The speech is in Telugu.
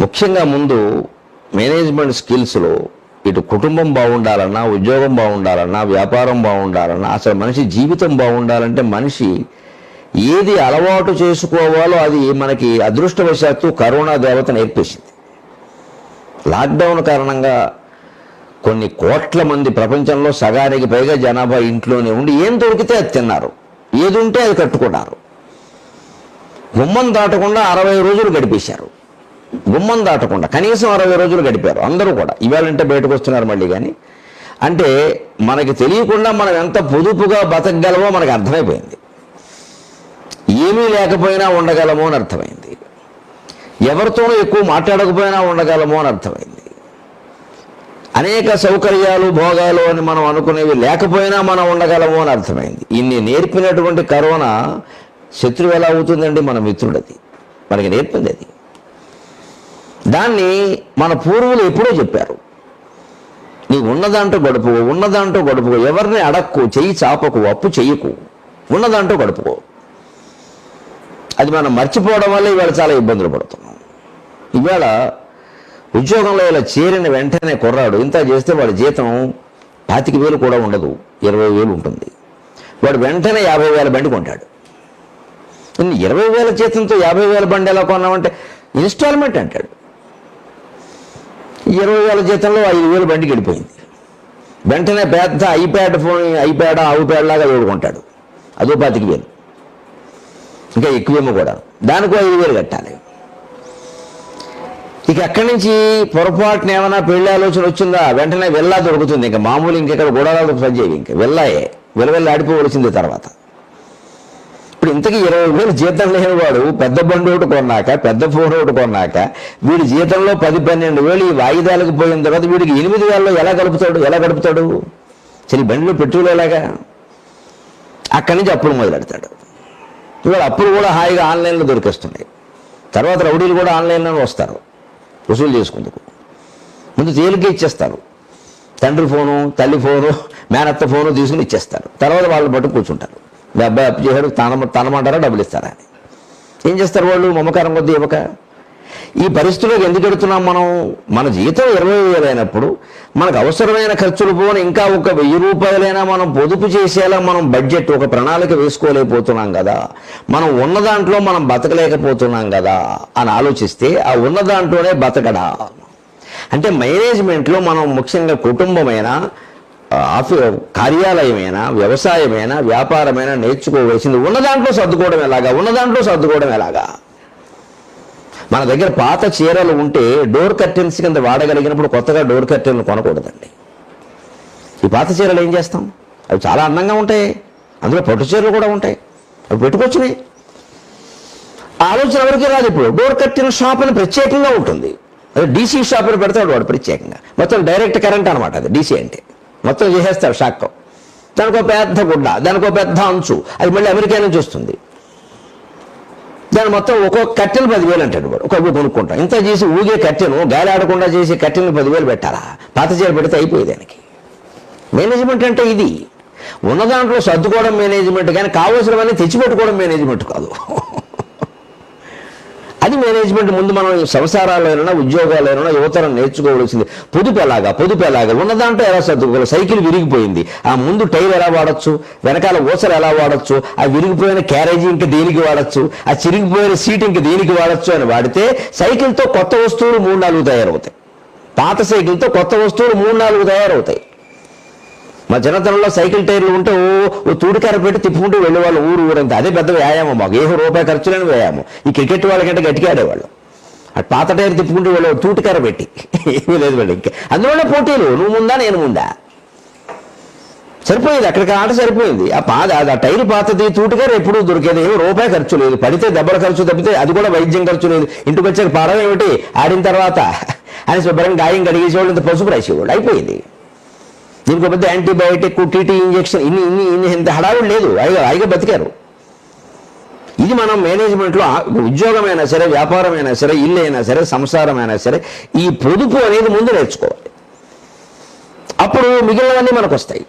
ముఖ్యంగా ముందు మేనేజ్మెంట్ స్కిల్స్లో ఇటు కుటుంబం బాగుండాలన్నా ఉద్యోగం బాగుండాలన్నా వ్యాపారం బాగుండాలన్నా అసలు మనిషి జీవితం బాగుండాలంటే మనిషి ఏది అలవాటు చేసుకోవాలో అది మనకి అదృష్టవశాత్తు కరోనా దేవత నేర్పేసింది. లాక్డౌన్ కారణంగా కొన్ని కోట్ల మంది ప్రపంచంలో సగానికి పైగా జనాభా ఇంట్లోనే ఉండి ఏం దొరికితే అది తిన్నారు. ఏది ఉంటే అది కట్టుకున్నారు. గుమ్మం దాటకుండా అరవై రోజులు గడిపేశారు. గుమ్మం దాటకుండా కనీసం అరవై రోజులు గడిపారు అందరూ కూడా. ఇవాళంటే బయటకు వస్తున్నారు మళ్ళీ కానీ అంటే మనకి తెలియకుండా మనం ఎంత పొదుపుగా బతకగలమో మనకు అర్థమైపోయింది. ఏమీ లేకపోయినా ఉండగలమో అని అర్థమైంది. ఎవరితోనూ ఎక్కువ మాట్లాడకపోయినా ఉండగలమో అని అర్థమైంది. అనేక సౌకర్యాలు భోగాలు అని మనం అనుకునేవి లేకపోయినా మనం ఉండగలము అని అర్థమైంది. ఇన్ని నేర్పినటువంటి కరోనా శత్రువు ఎలా అవుతుందండి? మన మిత్రుడది. మనకి నేర్పింది అది. దాన్ని మన పూర్వులు ఎప్పుడో చెప్పారు. నీ ఉన్నదాంటో గడుపుకో ఉన్నదాంటో గడుపుకో ఎవరిని అడక్కు చెయ్యి చాపకు అప్పు చెయ్యకు ఉన్నదాంటో గడుపుకో. అది మనం మర్చిపోవడం వల్ల ఇవాళ చాలా ఇబ్బందులు పడుతున్నాం. ఇవాళ ఉద్యోగంలో ఇలా చేరిన వెంటనే కుర్రాడు ఇంత చేస్తే వాడి జీతం పాతిక వేలు కూడా ఉండదు ఇరవై వేలు ఉంటుంది. వాడు వెంటనే యాభై వేల బండి కొంటాడు. ఇరవై వేల జీతంతో యాభై వేల బండి ఎలా కొన్నామంటే ఇన్స్టాల్మెంట్ అంటాడు. ఇరవై వేల జీతంలో ఐదు వేలు బండికి వెళ్ళిపోయింది. వెంటనే పెద్ద ఐప్యాడ్ ఫోన్ ఐప్యాడ్ ఐప్యాడ్ లాగా వేడుకుంటాడు అదో పాతికి వేలు. ఇంకా ఎక్కువేమో కూడా. దానికి ఐదు వేలు కట్టాలి. ఇక అక్కడి నుంచి పొరపాటున ఏమైనా పెళ్ళి ఆలోచన వచ్చిందా? వెంటనే వెళ్ళా దొరుకుతుంది. ఇంకా మామూలు ఇంకెక్కడ గోడాలు పనిచేయవి. ఇంకా వెళ్ళాయే. వెళ్ళవెళ్ళి ఆడిపోవలసింది తర్వాత. ఇప్పుడు ఇంతకీ ఇరవై వేలు జీతం లేనివాడు పెద్ద బండి ఒకటి కొన్నాక పెద్ద ఫోన్ ఒకటి కొన్నాక వీడి జీతంలో పది పన్నెండు వేలు ఈ వాయిదాలకు పోయిన తర్వాత వీడికి ఎనిమిది వేలలో ఎలా గడుపుతాడు ఎలా గడుపుతాడు? సరే బండిలో పెట్రోల్ ఎలాగా? అక్కడి నుంచి అప్పులు మొదలెడతాడు. ఇవాళ అప్పులు కూడా హాయిగా ఆన్లైన్లో దొరికేస్తున్నాయి. తర్వాత రౌడీలు కూడా ఆన్లైన్లో వస్తారు. వసూలు చేసుకుందుకు. ముందు తేలిక ఇచ్చేస్తారు. తండ్రి ఫోను తల్లి ఫోను మేనత్త ఫోను తీసుకుని ఇచ్చేస్తారు. తర్వాత వాళ్ళు పట్టు కూర్చుంటారు. మీ అబ్బాయి అప్పు చేశాడు తన తనమంటారా డబ్బులు ఇస్తారా? అని ఏం చేస్తారు వాళ్ళు? మమకారం కొద్ది ఇవ్వక ఈ పరిస్థితుల్లోకి ఎందుకు ఎడుతున్నాం మనం? మన జీతం ఇరవై వేలు అయినప్పుడు మనకు అవసరమైన ఖర్చులు పోని ఇంకా ఒక వెయ్యి రూపాయలైనా మనం పొదుపు చేసేలా మనం బడ్జెట్ ఒక ప్రణాళిక వేసుకోలేకపోతున్నాం కదా. మనం ఉన్న దాంట్లో మనం బతకలేకపోతున్నాం కదా అని ఆలోచిస్తే ఆ ఉన్న దాంట్లోనే బతకడా? అంటే మేనేజ్మెంట్లో మనం ముఖ్యంగా కుటుంబమైన ఆఫీ కార్యాలయమైనా వ్యవసాయమైనా వ్యాపారమైనా నేర్చుకోవలసింది? ఉన్న దాంట్లో సర్దుకోవడం ఎలాగా? ఉన్న దాంట్లో సర్దుకోవడం ఎలాగా? మన దగ్గర పాత చీరలు ఉంటే డోర్ కర్టెన్స్ కింద వాడగలిగినప్పుడు కొత్తగా డోర్ కర్టెన్లు కొనకూడదండి. ఈ పాత చీరలు ఏం చేస్తాం? అవి చాలా అందంగా ఉంటాయి. అందులో పట్టు చీరలు కూడా ఉంటాయి. అవి పెట్టుకొచ్చినాయి ఆలోచన ఎవరికి రాదు ఇప్పుడు. డోర్ కట్టిన షాప్ అని ప్రత్యేకంగా ఉంటుంది. అదే డీసీ షాప్ అని పెడతాడు వాడు ప్రత్యేకంగా. మొత్తం డైరెక్ట్ కరెంట్ అనమాట అది. డీసీ అంటే. మొత్తం చేసేస్తాడు షాక్ దానికో పెద్ద గుడ్డ దానికో పెద్ద అంచు. అది మళ్ళీ అమెరికా నుంచి వస్తుంది దాని మొత్తం ఒక్కొక్క కట్టెలు పదివేలు అంటాడు వాడు. ఒక్కొక్క కొనుక్కుంటాం. ఇంత చేసి ఊగే కట్టెను గాలి ఆడకుండా చేసి కట్టెలు పదివేలు పెట్టాలా? పాత చీర పెడితే అయిపోయేది దానికి. మేనేజ్మెంట్ అంటే ఇది. ఉన్న దాంట్లో సర్దుకోవడం మేనేజ్మెంట్ కానీ కావలసినవన్నీ తెచ్చిపెట్టుకోవడం మేనేజ్మెంట్ కాదు. అది మేనేజ్మెంట్ ముందు మనం సంసారాలైనా ఉద్యోగాలైనా యువతరం నేర్చుకోవలసింది. పొదుపు ఎలాగా? పొదుపు ఎలాగా? ఉన్న దాంట్లో ఎలా సర్దుకోవాలి? సైకిల్ విరిగిపోయింది. ఆ ముందు టైర్ ఎలా వాడచ్చు? వెనకాల ఊసలు ఎలా వాడచ్చు? ఆ విరిగిపోయిన క్యారేజీ ఇంకా దేనికి వాడచ్చు? ఆ చిరిగిపోయిన సీట్ ఇంకా దేనికి వాడచ్చు అని వాడితే సైకిల్తో కొత్త వస్తువులు మూడు నాలుగు తయారవుతాయి. పాత సైకిల్తో కొత్త వస్తువులు మూడు నాలుగు తయారవుతాయి. మా చిన్నతనంలో సైకిల్ టైర్లు ఉంటే ఓ ఓ తూడికార పెట్టి తిప్పుకుంటూ వెళ్ళేవాళ్ళు ఊరు ఊరంతా. అదే పెద్ద వ్యాయామం మాకు. ఏ రూపాయి ఖర్చు లేని వ్యాయామం. ఈ క్రికెట్ వాళ్ళకంటే గట్టిగా ఆడేవాళ్ళు. అటు పాత టైర్ తిప్పుకుంటూ వెళ్ళేవాళ్ళు తూటికార పెట్టి. ఏమీ లేదు వాళ్ళు ఇంకా అందువల్ల పోటీలు. నువ్వు ముందా నేను ముందా? సరిపోయింది. అక్కడికి ఆట సరిపోయింది. ఆ పాత ఆ టైర్ పాతది తూటికారు ఎప్పుడూ దొరికేది. ఏమో రూపాయి ఖర్చు లేదు. పడితే దెబ్బల ఖర్చు తప్పితే అది కూడా వైద్యం ఖర్చు లేదు. ఇంటికి వచ్చాక పాడడం ఏమిటి ఆడిన తర్వాత. అని శుభ్రంగా గాయం కడిగేసేవాళ్ళు ఇంత పసుపు రాసేవాళ్ళు. అయిపోయింది. దీనికి పెద్ద యాంటీబయాటిక్ టీటీ ఇంజెక్షన్ ఇన్ని ఇన్ని ఇన్ని ఇంత హడావుడు లేదు. హాయిగా హాయిగా బతికారు. ఇది మనం మేనేజ్మెంట్లో ఉద్యోగమైనా సరే వ్యాపారమైనా సరే ఇల్లు అయినా సరే సంసారమైనా సరే ఈ పొదుపు అనేది ముందు నేర్చుకోవాలి. అప్పుడు మిగిలినవన్నీ మనకు వస్తాయి